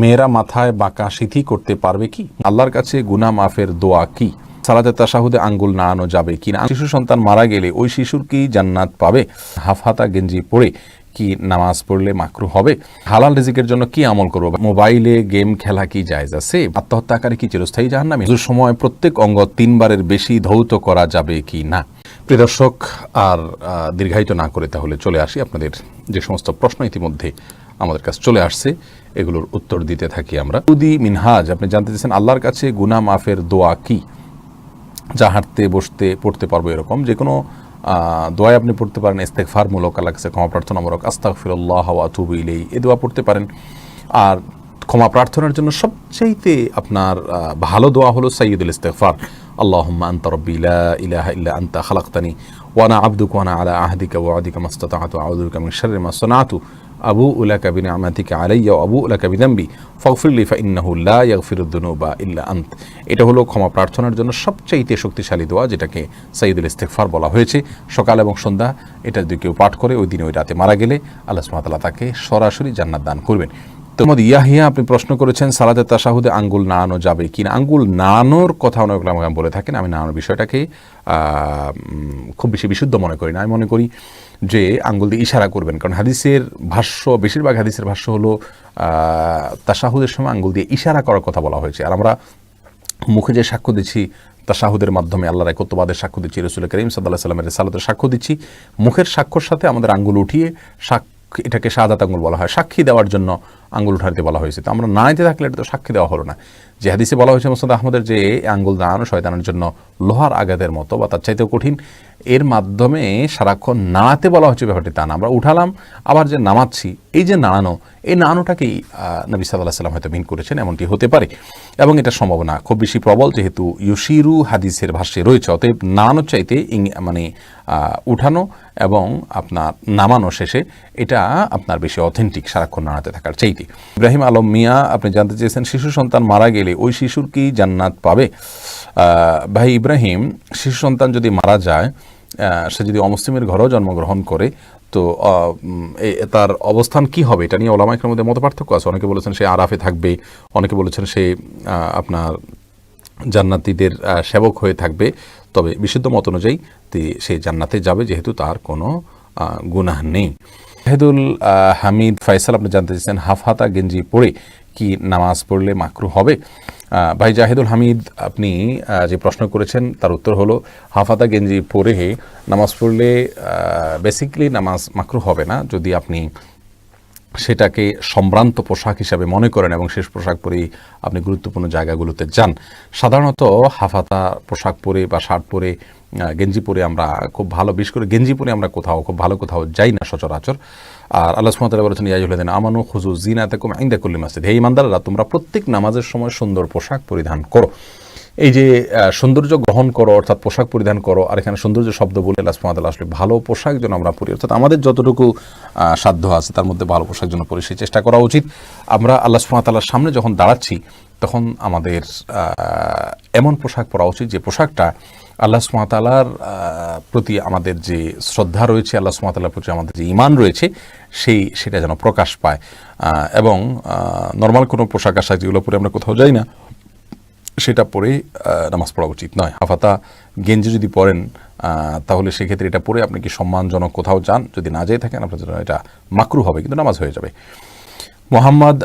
মেয়েরা মাথায় বাঁকা সিথি করতে পারবে কি? আল্লাহর কাছে গুনা মাফের দোয়া কি? সালাতে তাসাহুদে আঙ্গুল নাড়ানো যাবে কি না? শিশু সন্তান মারা গেলে ওই শিশুর কি জান্নাত পাবে? হাফহাতা গেঞ্জি পরে কি নামাজ পড়লে মাকরু হবে? হালাল রিজিকের জন্য কি আমল করব? মোবাইলে গেম খেলা কি জায়েজ আছে? আত্মহত্যা আকারে কি চিরস্থায়ী জাহান্নামে? কিছু সময় প্রত্যেক অঙ্গ তিনবারের বেশি ধৌত করা যাবে কি না? প্রিয় দর্শক, আর দীর্ঘায়িত না করে তাহলে চলে আসি আপনাদের যে সমস্ত প্রশ্ন ইতিমধ্যে আমাদের কাছে চলে আসছে। এগুলোর উত্তর দিতে থাকি আমরা। উদি মিনহাজ, আপনি জানতে চাইছেন আল্লাহর কাছে গুনা মাফের দোয়া কি? যা হাঁটতে, বসতে, পড়তে পারব এরকম। যে কোনো দোয়ায় আপনি পড়তে পারেন ইস্তেকফার মূলক আল্লাহ কাছে ক্ষমা প্রার্থনামূলক আস্তাক ফিরল্লাহ আতুবু ইলেই এ দোয়া পড়তে পারেন। আর ক্ষমা প্রার্থনার জন্য সবচাইতে আপনার ভালো দোয়া হলো সাইয়দুল ইস্তেকফার আল্লাহুম্মা আনতা রাব্বি লা ইলাহা ইল্লা আনতা খালাকতানি, ওয়া আনা আবদুকা ওয়া আনা আলা আহদিকা ওয়া ওয়াদিকা মাস্তাতা'তু আউযু বিকা মিন শাররি মা সানাতু। আবু উলা কাবিন আমাতিকে আলাইয়া আবু উলা কাবিদাম্বি ফাগফিরলি ফাইন্নাহু লা বা দুনুবা ইল্লা আন্ত। এটা হলো ক্ষমা প্রার্থনার জন্য সবচাইতে শক্তিশালী দোয়া যেটাকে সাইয়দুল ইস্তেকফার বলা হয়েছে। সকাল এবং সন্ধ্যা এটা যদি কেউ পাঠ করে, ওই দিনে ওই রাতে মারা গেলে আল্লাহ তাআলা তাকে সরাসরি জান্নাত দান করবেন। মোহাম্মদ ইয়াহিয়া, আপনি প্রশ্ন করেছেন, সালাতে তাসাহুদে আঙ্গুল নাড়ানো যাবে কি না? আঙ্গুল নাড়ানোর কথা অনেক আমাকে বলে থাকেন, আমি নাড়ানোর বিষয়টাকে খুব বেশি বিশুদ্ধ মনে করি না। আমি মনে করি যে আঙ্গুল দিয়ে ইশারা করবেন, কারণ হাদিসের ভাষ্য, বেশিরভাগ হাদিসের ভাষ্য হলো তাসাহুদের সময় আঙ্গুল দিয়ে ইশারা করার কথা বলা হয়েছে। আর আমরা মুখে যে সাক্ষ্য দিচ্ছি তাসাহুদের মাধ্যমে আল্লাহর একত্ববাদের সাক্ষ্য দিচ্ছি রসুল করিম সাল্লাহ সাল্লামের সালাতের সাক্ষ্য দিচ্ছি, মুখের সাক্ষ্যর সাথে আমাদের আঙ্গুল উঠিয়ে সাক্ষ্য এটাকে সাদাত আঙ্গুল বলা হয়, সাক্ষী দেওয়ার জন্য আঙ্গুল উঠাতে বলা হয়েছে। তো আমরা নাইতে থাকলে এটা তো সাক্ষী দেওয়া হলো না। যে হাদিসে বলা হয়েছে মোসাদ আহমদের যে আঙ্গুল দাঁড়ানো শয়তানের জন্য লোহার আঘাতের মতো বা তার চাইতেও কঠিন। এর মাধ্যমে সারাক্ষণ নাড়াতে বলা হচ্ছে ব্যাপারটি তা না। আমরা উঠালাম, আবার যে নামাচ্ছি, এই যে নাড়ানো, এই নাড়ানোটাকেই নবী সাল্লাহ সাল্লাম হয়তো মিন করেছেন, এমনটি হতে পারে। এবং এটা সম্ভব না। খুব বেশি প্রবল যেহেতু ইউশিরু হাদিসের ভাষ্যে রয়েছে। অতএব নাড়ানোর চাইতে ইং- মানে উঠানো এবং আপনার নামানো শেষে এটা আপনার বেশি অথেন্টিক সারাক্ষণ নাড়াতে থাকার। চাইতে ইব্রাহিম আলম মিয়া, আপনি জানতে চেয়েছেন, শিশু সন্তান মারা গেলে ওই শিশুর কি জান্নাত পাবে? ভাই ইব্রাহিম, শিশু সন্তান যদি মারা যায় সে যদি অমুসলিমের ঘরেও জন্মগ্রহণ করে, তো তার অবস্থান কি হবে? এটা নিয়ে ওলামাইকের মধ্যে মত পার্থক্য আছে। অনেকে বলেছেন সে আরাফে থাকবে, অনেকে বলেছেন সে আপনার জান্নাতীদের সেবক হয়ে থাকবে। তবে বিশুদ্ধ মত অনুযায়ী সে জান্নাতে যাবে, যেহেতু তার কোনো গুনাহ নেই। জাহেদুল আহ, হামিদ ফাইসাল আপনি জানতে চাইছেন হাফ হাতা গেঞ্জি পরে কি নামাজ পড়লে মাকরু হবে? ভাই জাহিদুল হামিদ আপনি যে প্রশ্ন করেছেন তার উত্তর হলো হাফাতা গেঞ্জি পরে নামাজ পড়লে বেসিকলি নামাজ মাকরু হবে না। যদি আপনি সেটাকে সম্ভ্রান্ত পোশাক হিসাবে মনে করেন এবং শেষ পোশাক পরেই আপনি গুরুত্বপূর্ণ জায়গাগুলোতে যান। সাধারণত হাফাতা পোশাক পরে বা শার্ট পরে গেঞ্জি পরে আমরা খুব ভালো, বিশেষ করে গেঞ্জি পরে আমরা কোথাও, খুব ভালো কোথাও যাই না সচরাচর। আর আল্লাহ সুমতাল্লাহ বলেছেন ইয়াজুল্লাদিন আমানু খুজু জিনাতাকুম আইন্দা কুল্লি মাসজিদ। হে ইমানদাররা তোমরা প্রত্যেক নামাজের সময় সুন্দর পোশাক পরিধান করো। এই যে সৌন্দর্য গ্রহণ করো, অর্থাৎ পোশাক পরিধান করো, আর এখানে সৌন্দর্য শব্দ বলে সুবহানাহু আসলে ভালো পোশাক যেন আমরা পরি। অর্থাৎ আমাদের যতটুকু সাধ্য আছে তার মধ্যে ভালো পোশাক যেন পরি, সেই চেষ্টা করা উচিত। আমরা আল্লাহ সুবহানাহু সামনে যখন দাঁড়াচ্ছি, তখন আমাদের এমন পোশাক পরা উচিত যে পোশাকটা আল্লাহ সুমাতালার প্রতি আমাদের যে শ্রদ্ধা রয়েছে, আল্লাহ সুমাতালার প্রতি আমাদের যে ইমান রয়েছে, সেই, সেটা যেন প্রকাশ পায়। এবং নর্মাল কোনো পোশাক আশাক যেগুলো পরে আমরা কোথাও যাই না সেটা পরে নামাজ পড়া উচিত নয়। হাফাতা গেঞ্জি যদি পরেন তাহলে সেক্ষেত্রে এটা পরে আপনি কি সম্মানজনক কোথাও যান? যদি না যেয়ে থাকেন, আপনার জন্য এটা মাকরু হবে, কিন্তু নামাজ হয়ে যাবে। মোহাম্মদ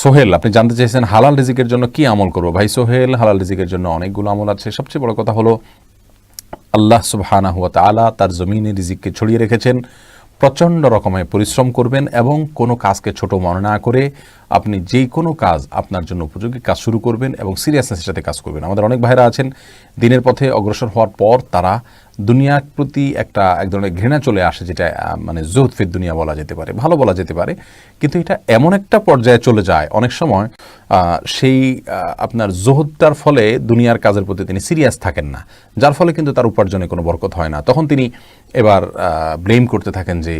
সোহেল, আপনি জানতে চাইছেন হালাল রিজিকের জন্য কি আমল করব? ভাই সোহেল, হালাল রিজিকের জন্য অনেকগুলো আমল আছে। সবচেয়ে বড় কথা হলো, আল্লাহ সুবহানা হুয়া তাআলা তার জমিনে রিজিককে ছড়িয়ে রেখেছেন। প্রচণ্ড রকমের পরিশ্রম করবেন এবং কোনো কাজকে ছোট মনে না করে আপনি যে কোনো কাজ আপনার জন্য উপযোগী কাজ শুরু করবেন এবং সিরিয়াসনেসের সাথে কাজ করবেন। আমাদের অনেক ভাইরা আছেন, দিনের পথে অগ্রসর হওয়ার পর তারা দুনিয়ার প্রতি একটা এক ধরনের ঘৃণা চলে আসে যেটা মানে জোহদ ফির দুনিয়া বলা যেতে পারে, ভালো বলা যেতে পারে। কিন্তু এটা এমন একটা পর্যায়ে চলে যায় অনেক সময় সেই আপনার জোহদটার ফলে দুনিয়ার কাজের প্রতি তিনি সিরিয়াস থাকেন না। যার ফলে কিন্তু তার উপার্জনে কোনো বরকত হয় না। তখন তিনি এবার ব্লেম করতে থাকেন যে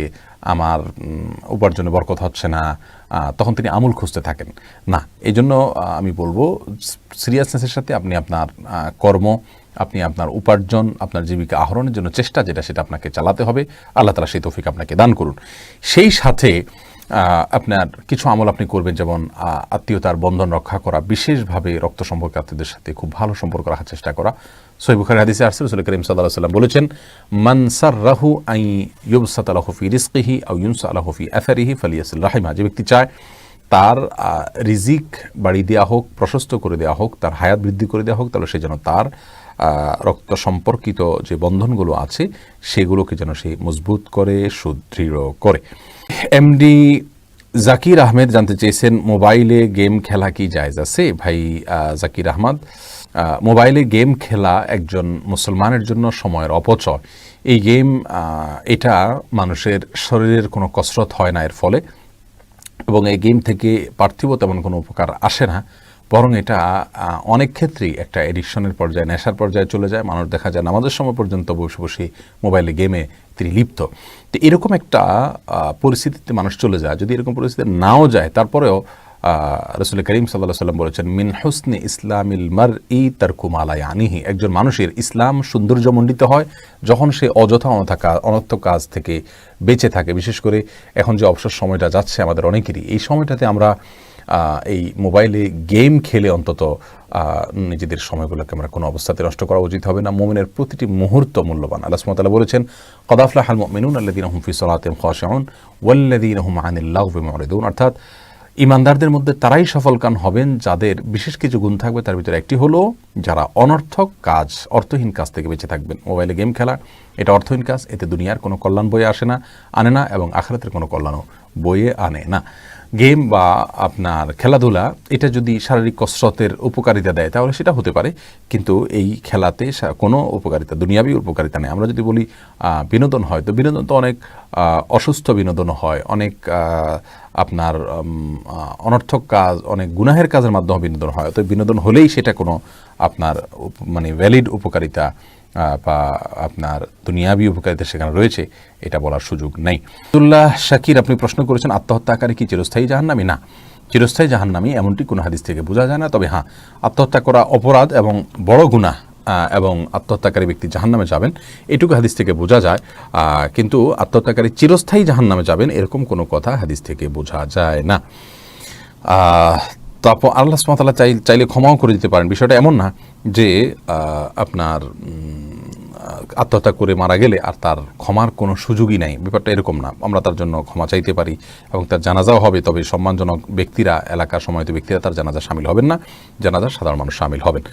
আমার উপার্জনে বরকত হচ্ছে না। তখন তিনি আমূল খুঁজতে থাকেন। না এই জন্য আমি বলব, সিরিয়াসনেসের সাথে আপনি আপনার কর্ম আপনি আপনার উপার্জন, আপনার জীবিকা আহরণের জন্য চেষ্টা যেটা সেটা আপনাকে চালাতে হবে। আল্লাহ তালা সেই তৌফিক আপনাকে দান করুন। সেই সাথে আপনার কিছু আমল আপনি করবেন, যেমন আত্মীয়তার বন্ধন রক্ষা করা, বিশেষভাবে রক্ত সম্পর্কে আত্মীয়দের সাথে খুব ভালো সম্পর্ক রাখার চেষ্টা করা। সৈব বুখারী হাদিসে আসছে, রসুল করিম সাল্লাহ সাল্লাম বলেছেন মানসার রাহু আই ইউবসাত আলাহু ফি রিস্কিহি আউ ইউনসা আলাহু ফি আফারিহি ফালিয়াসুল রাহিমা। যে ব্যক্তি চায় তার রিজিক বাড়িয়ে দেওয়া হোক, প্রশস্ত করে দেওয়া হোক, তার হায়াত বৃদ্ধি করে দেওয়া হোক, তাহলে সে যেন তার রক্ত সম্পর্কিত যে বন্ধনগুলো আছে, সেগুলোকে যেন সে মজবুত করে, সুদৃঢ় করে। এমডি জাকির আহমেদ জানতে চেয়েছেন, মোবাইলে গেম খেলা কি জায়েজ আছে? ভাই জাকির আহমদ মোবাইলে গেম খেলা একজন মুসলমানের জন্য সময়ের অপচয়। এই গেম এটা মানুষের শরীরের কোনো কসরত হয় না, এর ফলে। এবং এই গেম থেকে পার্থিব তেমন কোনো উপকার আসে না। বরং এটা অনেক ক্ষেত্রেই একটা এডিকশনের পর্যায়ে, নেশার পর্যায়ে চলে যায়। মানুষ দেখা যায় নামাজের সময় পর্যন্ত বসে বসে মোবাইলে গেমে তিনি লিপ্ত। তো এরকম একটা পরিস্থিতিতে মানুষ চলে যায়। যদি এরকম পরিস্থিতি নাও যায়, তারপরেও রসুল করিম সাল্লাহ সাল্লাম বলেছেন, মিন হুসনে ইসলামিল মার ই তারকুমালাই আনিহি একজন মানুষের ইসলাম সৌন্দর্যমণ্ডিত হয় যখন সে অযথা অনথা অনর্থ কাজ থেকে বেঁচে থাকে। বিশেষ করে এখন যে অবসর সময়টা যাচ্ছে আমাদের অনেকেরই, এই সময়টাতে আমরা এই মোবাইলে গেম খেলে অন্তত নিজেদের সময়গুলোকে আমরা কোনো অবস্থাতে নষ্ট করা উচিত হবে না। মোমিনের প্রতিটি মুহূর্ত মূল্যবান। আল্লাহ সুমতাল্লাহ বলেছেন কদাফলা হাল মিনুন আল্লাদিন হুম ফি সলাতেম খাশিউন ওয়াল্লাদিন হুম আনিল্লাহ অর্থাৎ ইমানদারদের মধ্যে তারাই সফলকাম হবেন যাদের বিশেষ কিছু গুণ থাকবে, তার ভিতরে একটি হলো যারা অনর্থক কাজ, অর্থহীন কাজ থেকে বেঁচে থাকবেন। মোবাইলে গেম খেলা, এটা অর্থহীন কাজ, এতে দুনিয়ার কোনো কল্যাণ বয়ে আসে না, আনে না এবং আখরাতের কোনো কল্যাণও বয়ে আনে না। গেম বা আপনার খেলাধুলা, এটা যদি শারীরিক কসরতের উপকারিতা দেয়, তাহলে সেটা হতে পারে। কিন্তু এই খেলাতে কোনো উপকারিতা, দুনিয়াবি উপকারিতা নেই। আমরা যদি বলি বিনোদন হয়, তো বিনোদন তো অনেক অসুস্থ বিনোদন হয়, অনেক আপনার অনর্থক কাজ, অনেক গুনাহের কাজের মাধ্যমে বিনোদন হয়। তো বিনোদন হলেই সেটা কোনো আপনার মানে ভ্যালিড উপকারিতা বা আপনার দুনিয়াবি উপকারিতা সেখানে রয়েছে এটা বলার সুযোগ নেই। আব্দুল্লাহ শাকির আপনি প্রশ্ন করেছেন আত্মহত্যাকারী কি চিরস্থায়ী জাহান্নামী? না। চিরস্থায়ী জাহান্নামী এমনটি কোনো হাদিস থেকে বোঝা যায় না তবে হ্যাঁ আত্মহত্যা করা অপরাধ এবং বড় আহ, এবং আত্মহত্যাকারী ব্যক্তি জাহান্নামে যাবেন এটুকু হাদিস থেকে বোঝা যায়। কিন্তু আত্মহত্যাকারী চিরস্থায়ী জাহান্নামে যাবেন এরকম কোনো কথা হাদিস থেকে বোঝা যায় না। আহ, তারপর আল্লাহ সুমতাল্লাহ চাই চাইলে ক্ষমাও করে দিতে পারেন। বিষয়টা এমন না যে আপনার আত্মহত্যা করে মারা গেলে আর তার ক্ষমার কোনো সুযোগই নাই। ব্যাপারটা এরকম না। আমরা তার জন্য ক্ষমা চাইতে পারি এবং তার জানাজাও হবে। তবে সম্মানজনক ব্যক্তিরা এলাকার সময়ত ব্যক্তিরা তার জানাজা সামিল হবেন না। জানাজা সাধারণ মানুষ সামিল হবেন।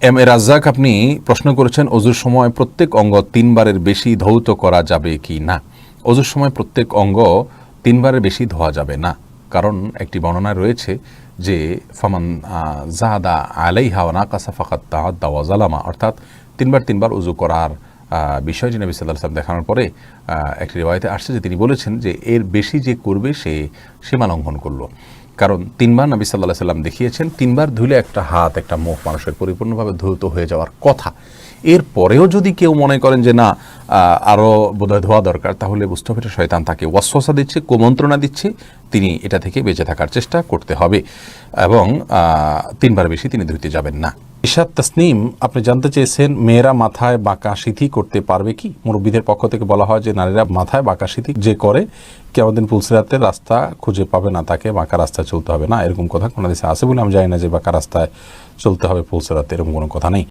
এম এ রাজ্জাক আপনি প্রশ্ন করেছেন অজুর সময় প্রত্যেক অঙ্গ তিনবারের বেশি ধৌত করা যাবে কি না? অজুর সময় প্রত্যেক অঙ্গ তিনবারের বেশি ধোয়া যাবে না। কারণ একটি বর্ণনা রয়েছে যে ফামান জাহাদা আলাই হাওয়া না কাসা ফাকাত তাহাদ দাওয়া জালামা অর্থাৎ তিনবার তিনবার উজু করার আহ, বিষয়টি নবী সাল্লাহ সাল্লাম দেখানোর পরে একটি রেওয়ায়তে আসছে যে তিনি বলেছেন যে এর বেশি যে করবে সে সীমা লঙ্ঘন করল। কারণ তিনবার নবী সাল্লাহ সাল্লাম দেখিয়েছেন তিনবার ধুলে একটা হাত একটা মুখ মানুষের পরিপূর্ণভাবে ধৌত হয়ে যাওয়ার কথা। এর পরেও যদি কেউ মনে করেন যে না আরও বোধহয় ধোয়া দরকার, তাহলে বুঝতে হবে শয়তান তাকে ওয়াসওয়াসা দিচ্ছে, কুমন্ত্রণা দিচ্ছে, তিনি এটা থেকে বেঁচে থাকার চেষ্টা করতে হবে। এবং তিনবার বেশি তিনি ধুইতে যাবেন না। ইশাদ তাসনিম, আপনি জানতে চেয়েছেন, মেয়েরা মাথায় বাঁকা সিথি করতে পারবে কি? মুরব্বীদের পক্ষ থেকে বলা হয় যে, নারীরা মাথায় বাঁকা সিথি যে করে কেমন পুলসিরাতে রাস্তা খুঁজে পাবে না, তাকে বাঁকা রাস্তায় চলতে হবে না। এরকম কথা কোনো দেশে আছে বলে আমি জানি না যে বাঁকা রাস্তায় চলতে হবে পুলসিরাতে এরকম কোনো কথা নেই।